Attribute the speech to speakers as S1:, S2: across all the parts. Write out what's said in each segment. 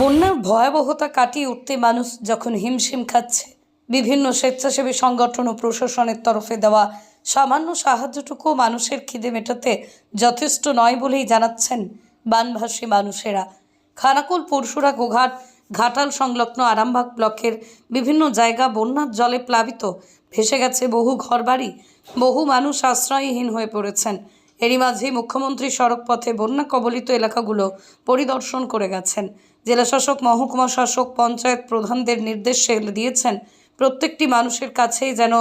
S1: বন্যার ভয়াবহতা কাটিয়ে উঠতে মানুষ যখন হিমশিম খাচ্ছে, বিভিন্ন স্বেচ্ছাসেবী সংগঠন ও প্রশাসনের তরফে দেওয়া সামান্য সাহায্যটুকু মানুষের খিদে মেটাতে যথেষ্ট নয় বলেই জানাচ্ছেন বানভাসী মানুষেরা। খানাকুল, পরশুরা, গোঘাট, ঘাটাল সংলগ্ন আরামবাগ ব্লকের বিভিন্ন জায়গা বন্যার জলে প্লাবিত, ভেসে গেছে বহু ঘরবাড়ি, বহু মানুষ আশ্রয়হীন হয়ে পড়েছেন। এরই মাঝে মুখ্যমন্ত্রী সড়ক পথে বন্যা কবলিত এলাকাগুলো পরিদর্শন করে গেছেন। জেলাশাসক, মহকুমা শাসক, পঞ্চায়েত প্রধানদের নির্দেশ দিয়েছেন। প্রত্যেকটি মানুষের কাছেই যেন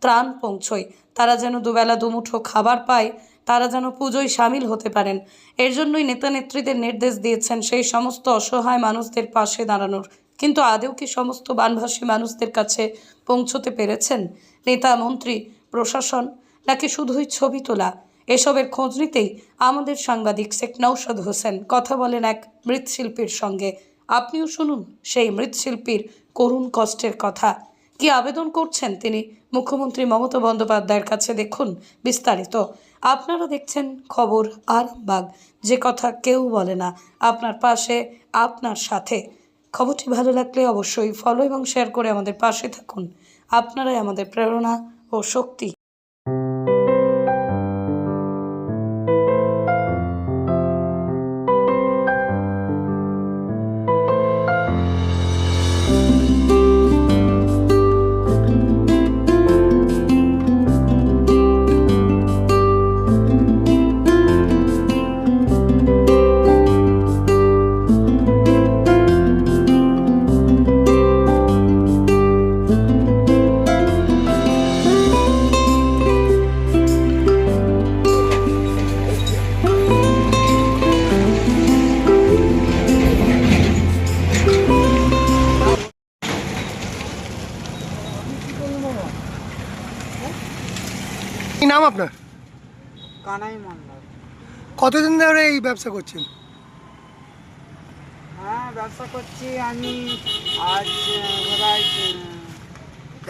S1: ত্রাণ পৌঁছয়। তারা যেন দুবেলা দুমুঠো খাবার পায়, তারা যেন পুজোয় সামিল হতে পারেন। এর জন্যই নেতা নেত্রীদের নির্দেশ দিয়েছেন সেই সমস্ত অসহায় মানুষদের পাশে দাঁড়ানোর। কিন্তু আদেও কি সমস্ত বানভাসী মানুষদের কাছে পৌঁছতে পেরেছেন নেতা, মন্ত্রী, প্রশাসন, নাকি শুধুই ছবি তোলা? এসবের খোঁজ নিতেই আমাদের সাংবাদিক শেখ নৌশদ হোসেন কথা বলেন এক মৃৎশিল্পীর সঙ্গে। আপনিও শুনুন সেই মৃৎশিল্পীর করুণ কষ্টের কথা। কি আবেদন করছেন তিনি? মুখ্যমন্ত্রী মমতা বন্দ্যোপাধ্যায়ের কাছে দেখুন বিস্তারিত। আপনারা দেখছেন খবর আরামবাগ। যে কথা কেউ বলে না, আপনার পাশে, আপনার সাথে। খবরটি ভালো লাগলে অবশ্যই ফলো এবং শেয়ার করে আমাদের পাশে থাকুন। আপনারাই আমাদের প্রেরণা ও শক্তি।
S2: আপনার?
S3: কানাই মন্ডল।
S2: কতদিন ধরে এই ব্যবসা করছেন?
S3: হ্যাঁ ব্যবসা করছি আমি আজ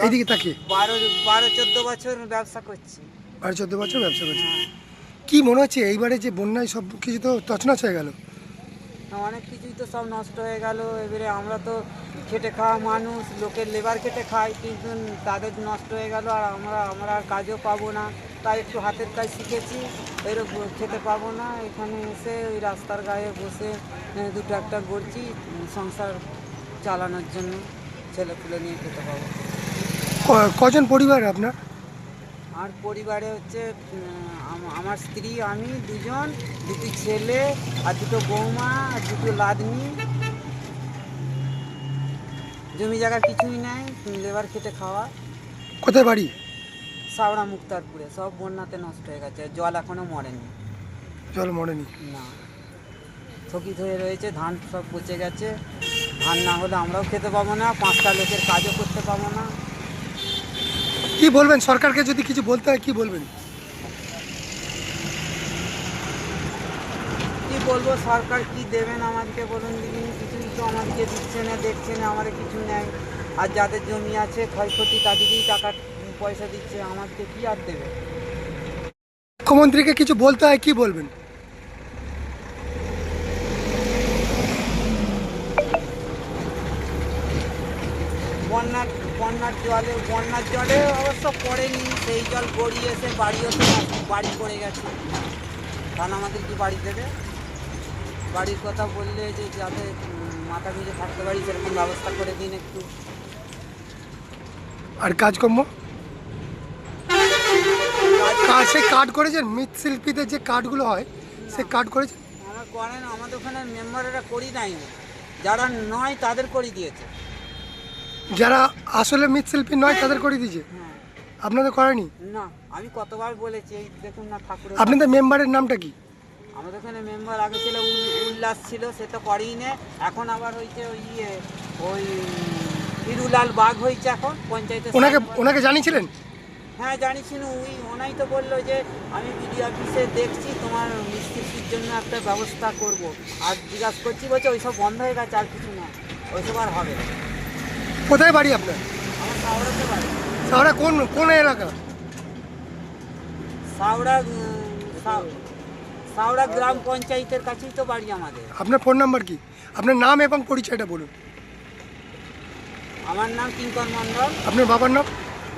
S2: এইদিকে তাকিয়ে।
S3: বারো বারো চোদ্দ বছর ব্যবসা করছি।
S2: বারো চোদ্দ বছর ব্যবসা করছেন?
S3: হ্যাঁ।
S2: কি মনে হচ্ছে এইবারে যে বন্যায় সব কিছু তো তছনছ হয়ে গেল?
S3: অনেক কিছুই তো সব নষ্ট হয়ে গেল। এবারে আমরা তো খেটে খাওয়া মানুষ লোকের লেবার খেটে খাই কিন্তু তাদের নষ্ট হয়ে গেল আর আমরা আমরা আর কাজও পাবো না। তাই একটু হাতের কাজ শিখেছি এরকম খেতে পাবো না। এখানে এসে ওই রাস্তার গায়ে বসে দুটো একটা করছি সংসার চালানোর জন্য ছেলে পুলে নিয়ে খেতে পাবো।
S2: কজন পরিবার আপনার?
S3: আর পরিবারে হচ্ছে আমার স্ত্রী আমি দুজন দুটি ছেলে আর দুটো বৌমা আর দুটো লাদনি। জমি জায়গা কিছুই নাই লেবার খেটে খাওয়া।
S2: কোথায় বাড়ি?
S3: সাবড়া মুক্তারপুরে সব বন্যাতে নষ্ট হয়ে গেছে জল এখনও মরেনি।
S2: জল মরেনি?
S3: না। থকিত হয়ে রয়েছে ধান সব পচে গেছে ধান না হলে আমরাও খেতে পাবো না পাঁচটা লোকের কাজও করতে পাবো না।
S2: কি বলবেন সরকারকে যদি কিছু বলতে হয় কি বলবেন?
S3: কি বলব সরকার কি দেবেন আমাদেরকে বলুন দিদি কিছুই তো আমাদেরকে দিচ্ছে না দেখছে না আমাদের কিছু নেয় আর যাদের জমি আছে ক্ষয়ক্ষতি তাদেরকেই টাকা পয়সা দিচ্ছে আমাদেরকে কি আর দেবে?
S2: মুখ্যমন্ত্রীকে কিছু বলতে হয় কি বলবেন?
S3: বন্যার বন্যার জলে বন্যার জলে অবশ্য পড়েনি সেই জল গড়িয়ে এসে বাড়িও তো বাড়ি পড়ে গেছে। কারণ আমাদের কি বাড়ি দেবে? বাড়ির কথা বললে যে যাতে মাথা গুঁজে থাকতে পারি সেরকম ব্যবস্থা করে দিন একটু।
S2: আর কাজকর্ম? কাজ সেই কার্ড করেছেন মৃৎশিল্পীদের যে কার্ডগুলো হয় সে কার্ড করেছেন
S3: আমার করেন আমাদের ওখানে মেম্বারেরা করি নাই। যারা নয় তাদের করে দিয়েছে।
S2: যারা আসলে মৃৎশিল্পী নয় তাদের করে দিয়েছে?
S3: হ্যাঁ।
S2: আপনাদের করেনি?
S3: না আমি কতবার বলেছি এই দেখুন না ঠাকুরের
S2: আপনাদের মেম্বারের নামটা কি?
S3: আমাদের ওখানে মেম্বার আগে ছিল উল- উল্লাস ছিল সে তো করেই নে। এখন আবার হয়েছে ওই ইয়ে ওই হিরুলাল বাঘ হয়েছে এখন পঞ্চায়েতে
S2: ওনাকে ওনাকে জানিয়েছিলেন?
S3: হ্যাঁ জানিস ওই ওনাই তো বলল যে আমি বিডি অফিসে দেখছি তোমার মিস্ত্রির জন্য একটা ব্যবস্থা করব। আর জিজ্ঞাসা করছি বলছে ওইসব বন্ধ হয়ে গেছে আর কিছু না। ওইসব আর হবে
S2: কোথায় বাড়ি আপনার?
S3: আমার সাউড়াতে
S2: সারা কোন কোন এলাকা?
S3: সাউড়া সাউড়া গ্রাম পঞ্চায়েতের কাছেই তো বাড়ি আমাদের।
S2: আপনার ফোন নাম্বার কি? আপনার নাম এবং পরিচয়টা বলুন।
S3: আমার নাম কিঙ্কর মণ্ডল।
S2: আপনার বাবার নাম?